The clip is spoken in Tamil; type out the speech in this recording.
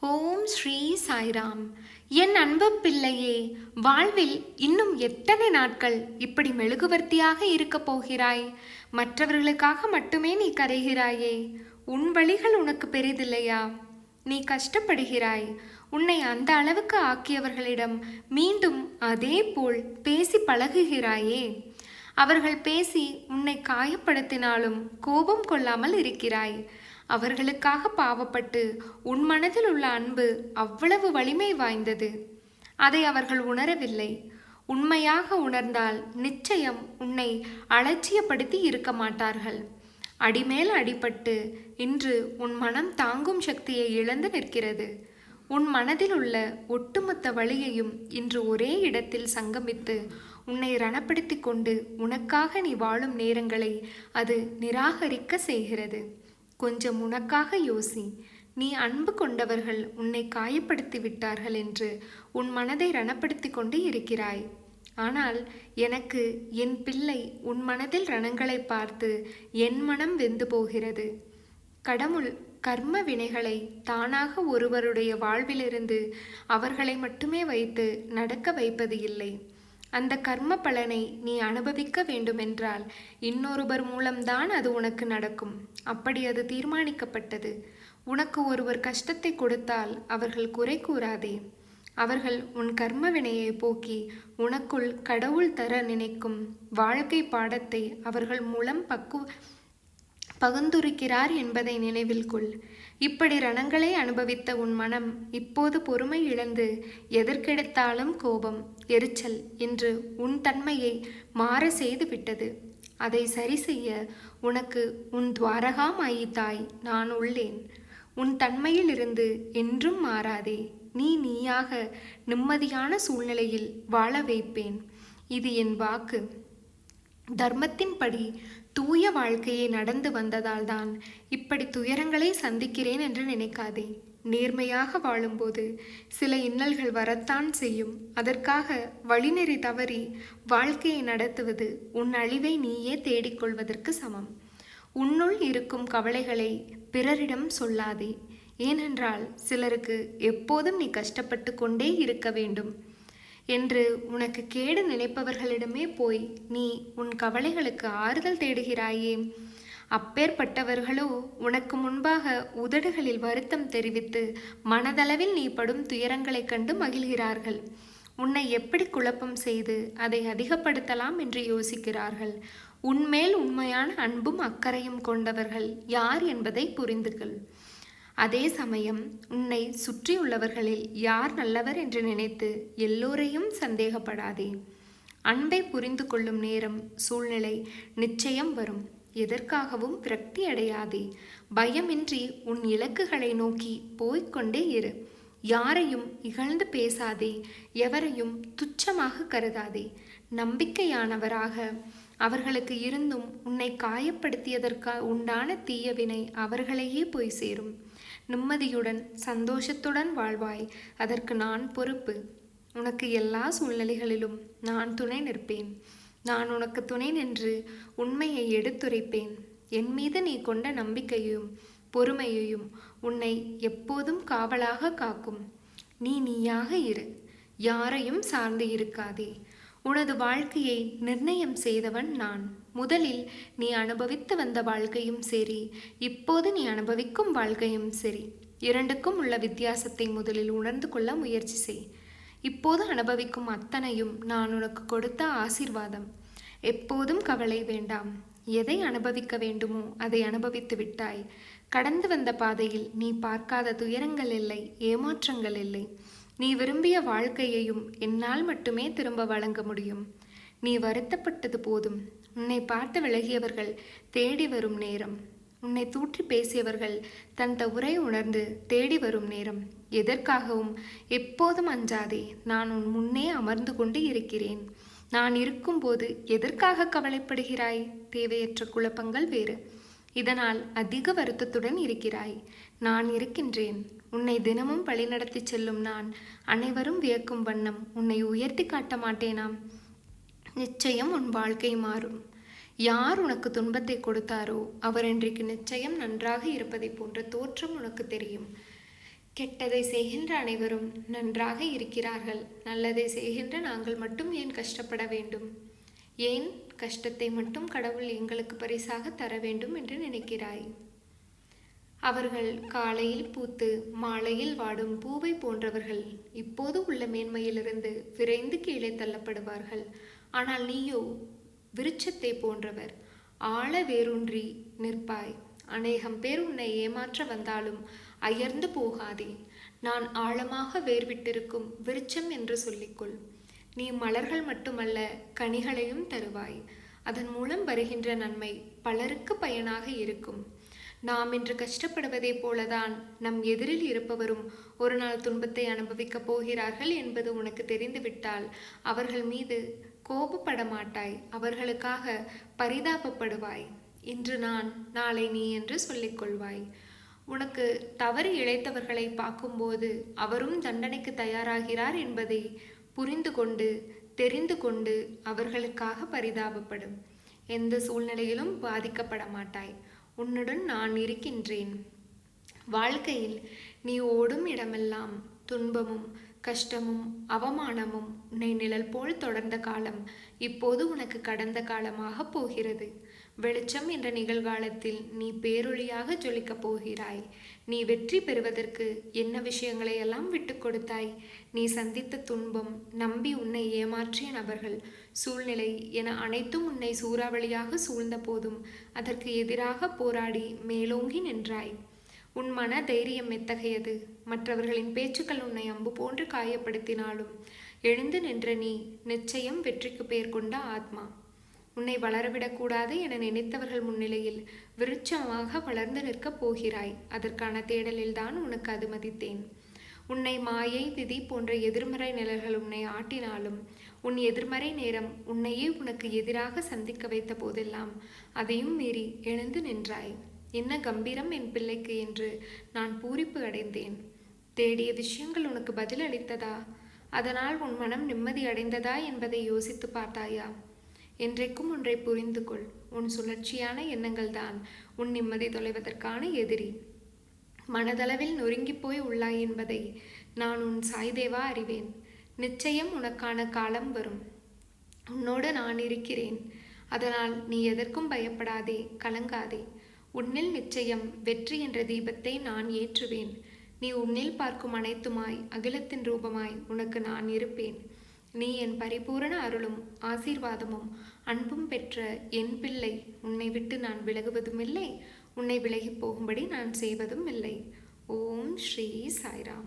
ஓம் ஸ்ரீ சாய்ராம். என் அன்பு பிள்ளையே வாழ்வில் இன்னும் எத்தனை நாட்கள் இப்படி மெழுகுவர்த்தியாக இருக்கப் போகிறாய்? மற்றவர்களுக்காக மட்டுமே நீ கரைகிறாயே. உன் வழிகள் உனக்கு பெரிதில்லையா? நீ கஷ்டப்படுகிறாய். உன்னை அந்த அளவுக்கு ஆக்கியவர்களிடம் மீண்டும் அதே போல் பேசி பழகுகிறாயே. அவர்கள் பேசி உன்னை காயப்படுத்தினாலும் கோபம் கொள்ளாமல் இருக்கிறாய். அவர்களுக்காக பாவப்பட்டு உன் மனதில் உள்ள அன்பு அவ்வளவு வலிமை வாய்ந்தது. அதை அவர்கள் உணரவில்லை. உண்மையாக உணர்ந்தால் நிச்சயம் உன்னை அலட்சியப்படுத்தி இருக்க மாட்டார்கள். அடிமேல் அடிபட்டு இன்று உன் மனம் தாங்கும் சக்தியை இழந்து நிற்கிறது. உன் மனதில் உள்ள ஒட்டுமொத்த வழியையும் இன்று ஒரே இடத்தில் சங்கமித்து உன்னை ரணப்படுத்தி கொண்டு உனக்காக நீ வாழும் நேரங்களை அது நிராகரிக்க செய்கிறது. கொஞ்சம் உனக்காக யோசி. நீ அன்பு கொண்டவர்கள் உன்னை காயப்படுத்தி விட்டார்கள் என்று உன் மனதை ரணப்படுத்தி கொண்டு இருக்கிறாய். ஆனால் எனக்கு என் பிள்ளை உன் மனதில் ரணங்களை பார்த்து என் மனம் வெந்து போகிறது. கடவுள் கர்ம வினைகளை தானாக ஒருவருடைய வாழ்விலிருந்து அவர்களை மட்டுமே வைத்து நடக்க வைப்பது இல்லை. அந்த கர்ம பலனை நீ அனுபவிக்க வேண்டுமென்றால் இன்னொருவர் மூலம்தான் அது உனக்கு நடக்கும். அப்படி அது தீர்மானிக்கப்பட்டது. உனக்கு ஒருவர் கஷ்டத்தை கொடுத்தால் அவர்கள் குறை கூறாதே. அவர்கள் உன் கர்ம வினையை போக்கி உனக்குள் கடவுள் தர நினைக்கும் வாழ்க்கை பாடத்தை அவர்கள் மூலம் பக்குவ பகுந்துரைக்கிறார் என்பதை நினைவில் கொள். இப்படி ரணங்களை அனுபவித்த உன் மனம் இப்போது பொறுமை இழந்து எதற்கெடுத்தாலும் கோபம் எரிச்சல் என்று உன் தன்மையை மாற செய்து விட்டது. அதை சரி செய்ய உனக்கு உன் துவாரகாமாயி தாய் நான் உள்ளேன். உன் தன்மையிலிருந்து என்றும் மாறாதே நீ நீயாக நிம்மதியான சூழ்நிலையில் வாழ வைப்பேன். இது என் வாக்கு. தர்மத்தின்படி தூய வாழ்க்கையை நடந்து வந்ததால்தான் இப்படி துயரங்களை சந்திக்கிறேன் என்று நினைக்காதே. நேர்மையாக வாழும்போது சில இன்னல்கள் வரத்தான் செய்யும். அதற்காக வழிநெறி தவறி வாழ்க்கையை நடத்துவது உன் அழிவை நீயே தேடிக்கொள்வதற்கு சமம். உன்னுள் இருக்கும் கவலைகளை பிறரிடம் சொல்லாதே. ஏனென்றால் சிலருக்கு எப்போதும் நீ கஷ்டப்பட்டு கொண்டே இருக்க வேண்டும். என்று உனக்கு கேடு நினைப்பவர்களிடமே போய் நீ உன் கவலைகளுக்கு ஆறுதல் தேடுகிறாயே. அப்பேற்பட்டவர்களோ உனக்கு முன்பாக உதடுகளில் வருத்தம் தெரிவித்து மனதளவில் நீ படும் துயரங்களைக் கண்டு மகிழ்கிறார்கள். உன்னை எப்படி குழப்பம் செய்து அதை அதிகப்படுத்தலாம் என்று யோசிக்கிறார்கள். உன்மேல் உண்மையான அன்பும் அக்கறையும் கொண்டவர்கள் யார் என்பதை புரிந்துகள். அதே சமயம் உன்னை சுற்றியுள்ளவர்களில் யார் நல்லவர் என்று நினைத்து எல்லோரையும் சந்தேகப்படாதே. அன்பை புரிந்து கொள்ளும் நேரம் சூழ்நிலை நிச்சயம் வரும். எதற்காகவும் விரக்தி அடையாதே. பயமின்றி உன் இலக்குகளை நோக்கி போய்க்கொண்டே இரு. யாரையும் இகழ்ந்து பேசாதே. எவரையும் துச்சமாக கருதாதே. நம்பிக்கையானவராக அவர்களுக்கு இருந்தும் உன்னை காயப்படுத்தியதற்கு உண்டான தீயவினை அவர்களையே போய் சேரும். நிம்மதியுடன் சந்தோஷத்துடன் வாழ்வாய். அதற்கு நான் பொறுப்பு. உனக்கு எல்லா சூழ்நிலைகளிலும் நான் துணை நிற்பேன். நான் உனக்கு துணை நின்று உண்மையை எடுத்துரைப்பேன். என் மீது நீ கொண்ட நம்பிக்கையையும் பொறுமையையும் உன்னை எப்போதும் காவலாக காக்கும். நீ நீயாக இரு. யாரையும் சார்ந்து இருக்காதே. உனது வாழ்க்கையை நிர்ணயம் செய்தவன் நான். முதலில் நீ அனுபவித்து வந்த வாழ்க்கையும் சரி இப்போது நீ அனுபவிக்கும் வாழ்க்கையும் சரி. இரண்டுக்கும் உள்ள வித்தியாசத்தை முதலில் உணர்ந்து கொள்ள முயற்சி செய். இப்போது அனுபவிக்கும் அத்தனையும் நான் உனக்கு கொடுத்த ஆசீர்வாதம். எப்போதும் கவலை வேண்டாம். எதை அனுபவிக்க வேண்டுமோ அதை அனுபவித்து விட்டாய். கடந்து வந்த பாதையில் நீ பார்க்காத துயரங்கள் இல்லை ஏமாற்றங்கள் இல்லை. நீ விரும்பிய வாழ்க்கையையும் என்னால் மட்டுமே திரும்ப வழங்க முடியும். நீ வருத்தப்பட்டது போதும். உன்னை பார்த்து விலகியவர்கள் தேடி வரும் நேரம். உன்னை தூற்றி பேசியவர்கள் தன் தவறை உணர்ந்து தேடி வரும் நேரம். எதற்காகவும் எப்போதும் அஞ்சாதே. நான் உன் முன்னே அமர்ந்து கொண்டு இருக்கிறேன். நான் இருக்கும்போது எதற்காக கவலைப்படுகிறாய்? தேவையற்ற குழப்பங்கள் வேறு. இதனால் அதிக வருத்தத்துடன் இருக்கிறாய். நான் இருக்கின்றேன். உன்னை தினமும் வழிநடத்தி செல்லும் நான். அனைவரும் வியக்கும் வண்ணம் உன்னை உயர்த்தி காட்ட மாட்டேனாம். நிச்சயம் உன் வாழ்க்கை மாறும். யார் உனக்கு துன்பத்தை கொடுத்தாரோ அவர் இன்றைக்கு நிச்சயம் நன்றாக இருப்பதை போன்ற தோற்றம் உனக்கு தெரியும். கெட்டதை செய்கின்ற அனைவரும் நன்றாக இருக்கிறார்கள். நல்லதை செய்கின்ற நாங்கள் மட்டும் ஏன் கஷ்டப்பட வேண்டும்? ஏன் கஷ்டத்தை மட்டும் கடவுள் எங்களுக்கு பரிசாக தர வேண்டும் என்று நினைக்கிறாய்? அவர்கள் காலையில் பூத்து மாலையில் வாடும் பூவை போன்றவர்கள் இப்போது உள்ள மேன்மையிலிருந்து விரைந்து கீழே தள்ளப்படுவார்கள். ஆனால் நீயோ விருட்சத்தை போன்றவர் ஆழ வேரூன்றி நிற்பாய். அநேகம் பேர் உன்னை ஏமாற்ற வந்தாலும் அயர்ந்து போகாதே. நான் ஆழமாக வேர்விட்டிருக்கும் விருட்சம் என்று சொல்லிக்கொள். நீ மலர்கள் மட்டுமல்ல கனிகளையும் தருவாய். அதன் மூலம் வருகின்ற நன்மை பலருக்கு பயனாக இருக்கும். நாம் இன்று கஷ்டப்படுவதைப் போலதான் நம் எதிரில் இருப்பவரும் ஒரு நாள் துன்பத்தை அனுபவிக்கப் போகிறார்கள் என்பது உனக்கு தெரிந்துவிட்டால் அவர்கள் மீது கோபப்பட மாட்டாய் அவர்களுக்காக பரிதாபப்படுவாய். இன்று நான் நாளை நீ என்று சொல்லிக்கொள்வாய். உனக்கு தவறு இழைத்தவர்களை பார்க்கும்போது அவரும் தண்டனைக்கு தயாராகிறார் என்பதை புரிந்து கொண்டு தெரிந்து கொண்டு அவர்களுக்காக பரிதாபப்படும். எந்த சூழ்நிலையிலும் பாதிக்கப்பட மாட்டாய். உன்னுடன் நான் இருக்கின்றேன். வாழ்க்கையில் நீ ஓடும் இடமெல்லாம் துன்பமும் கஷ்டமும் அவமானமும் உன்னை நிழல் போல் தொடர்ந்த காலம் இப்போது உனக்கு கடந்த காலமாக போகிறது. வெளிச்சம் என்ற நிகழ்காலத்தில் நீ பேரொழியாக ஜொலிக்கப் போகிறாய். நீ வெற்றி பெறுவதற்கு என்ன விஷயங்களை எல்லாம் விட்டு கொடுத்தாய்? நீ சந்தித்த துன்பம் நம்பி உன்னை ஏமாற்றிய நபர்கள் சூழ்நிலை என அனைத்தும் உன்னை சூறாவளியாக சூழ்ந்த போதும் அதற்கு எதிராக போராடி மேலோங்கி நின்றாய். உன் மன தைரியம் எத்தகையது? மற்றவர்களின் பேச்சுக்கள் உன்னை அம்பு போன்று காயப்படுத்தினாலும் எழுந்து நின்ற நீ நிச்சயம் வெற்றிக்கு பெயர் கொண்ட ஆத்மா. உன்னை வளரவிடக்கூடாது என நினைத்தவர்கள் முன்னிலையில் விருட்சமாக வளர்ந்து நிற்கப் போகிறாய். அதற்கான தேடலில்தான் உனக்கு அது மதித்தேன். உன்னை மாயை விதி போன்ற எதிர்மறை நிழல்கள் உன்னை ஆட்டினாலும் உன் எதிர்மறை நேரம் உன்னையே உனக்கு எதிராக சந்திக்க வைத்த போதெல்லாம் அதையும் மீறி எழுந்து நின்றாய். என்ன கம்பீரம் என் பிள்ளைக்கு என்று நான் பூரிப்பு அடைந்தேன். தேடிய விஷயங்கள் உனக்கு பதில் அளித்ததா அதனால் உன் மனம் நிம்மதி அடைந்ததா என்பதை யோசித்து பார்த்தாயா? என்றைக்கும் ஒன்றை புரிந்து கொள் உன் சுழற்சியான எண்ணங்கள் தான் உன் நிம்மதி தொலைவதற்கான எதிரி. மனதளவில் நொறுங்கி போய் உள்ளாய் என்பதை நான் உன் சாய்தேவா அறிவேன். நிச்சயம் உனக்கான காலம் வரும். உன்னோடு நான் இருக்கிறேன். அதனால் நீ எதற்கும் பயப்படாதே கலங்காதே. உன்னில் நிச்சயம் வெற்றி என்ற தீபத்தை நான் ஏற்றுவேன். நீ உன்னில் பார்க்கும் அனைத்துமாய் அகிலத்தின் ரூபமாய் உனக்கு நான் இருப்பேன். நீ என் பரிபூரண அருளும் ஆசீர்வாதமும் அன்பும் பெற்ற என் பிள்ளை. உன்னை விட்டு நான் விலகுவதும் இல்லை உன்னை விலகி போகும்படி நான் செய்வதும் இல்லை. ஓம் ஸ்ரீ சாய்ராம்.